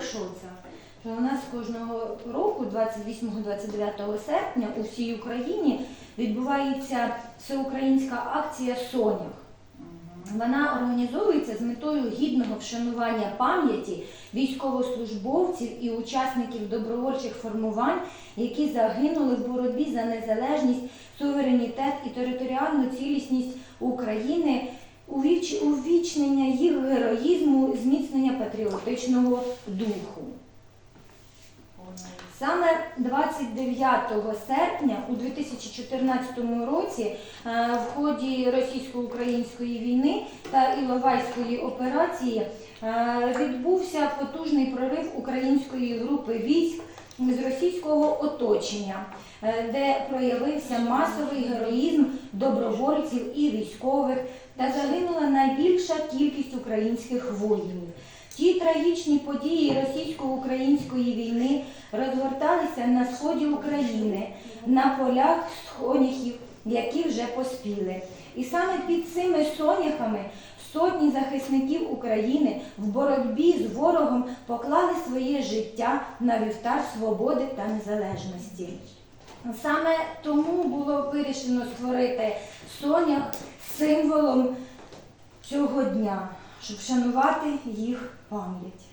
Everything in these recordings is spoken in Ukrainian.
це. Що у нас кожного року, 28-29 серпня, у всій Україні відбувається всеукраїнська акція Сонях. Вона організовується з метою гідного вшанування пам'яті військовослужбовців і учасників добровольчих формувань, які загинули в боротьбі за незалежність, суверенітет і територіальну цілісність України, увіч- увічнення їх героїзму, зміцнення патріотичного духу. Саме 29 серпня у 2014 році е, в ході російсько-української війни та Іловайської операції е, відбувся потужний прорив української групи військ з російського оточення, е, де проявився масовий героїзм добровольців і військових та загинула найбільша кількість українських воїнів. Ті трагічні події російсько-української війни розгорталися на сході України, на полях соняхів, які вже поспіли. І саме під цими соняхами сотні захисників України в боротьбі з ворогом поклали своє життя на вівтар свободи та незалежності. Саме тому було вирішено створити сонях символом цього дня, щоб вшанувати їх пам'ять.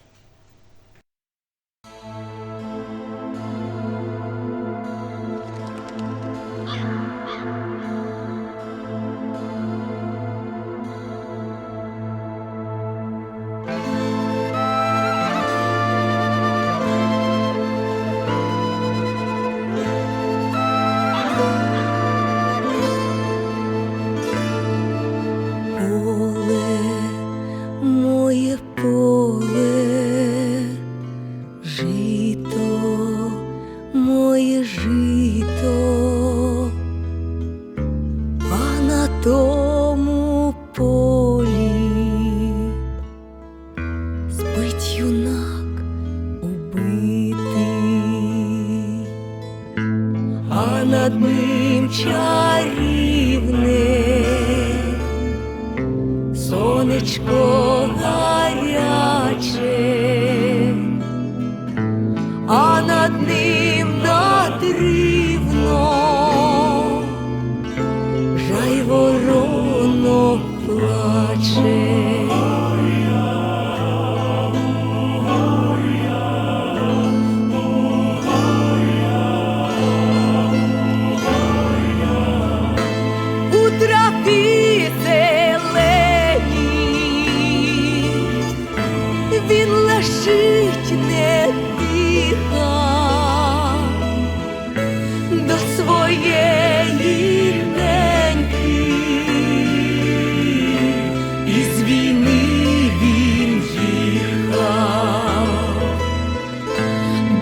Поле, жито, моє жито, а на тому полі спить юнак убитий, а над ним чарівне сонечко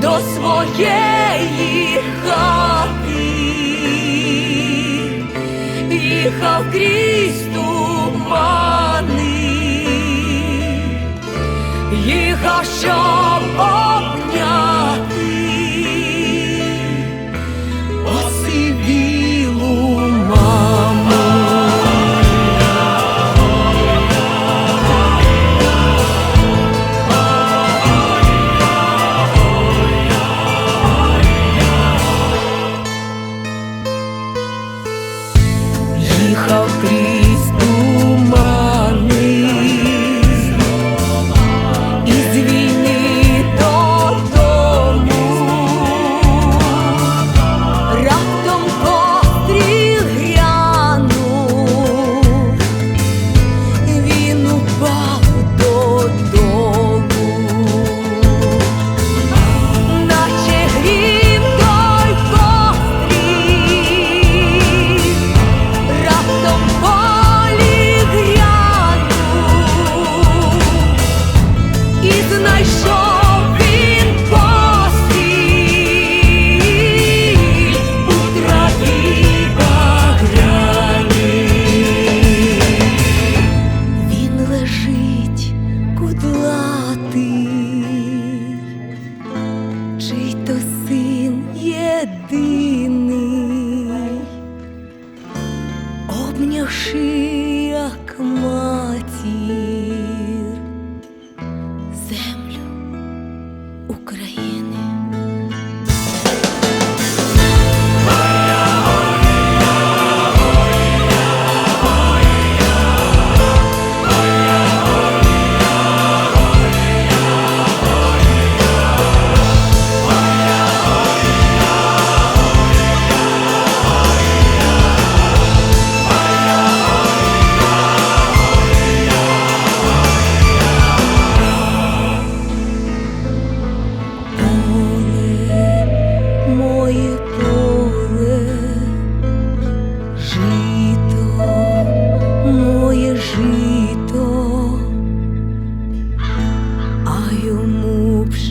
до своєї хати. Їхав крізь тумани, їхав, щоб їхав крізь.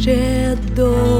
jeszcze.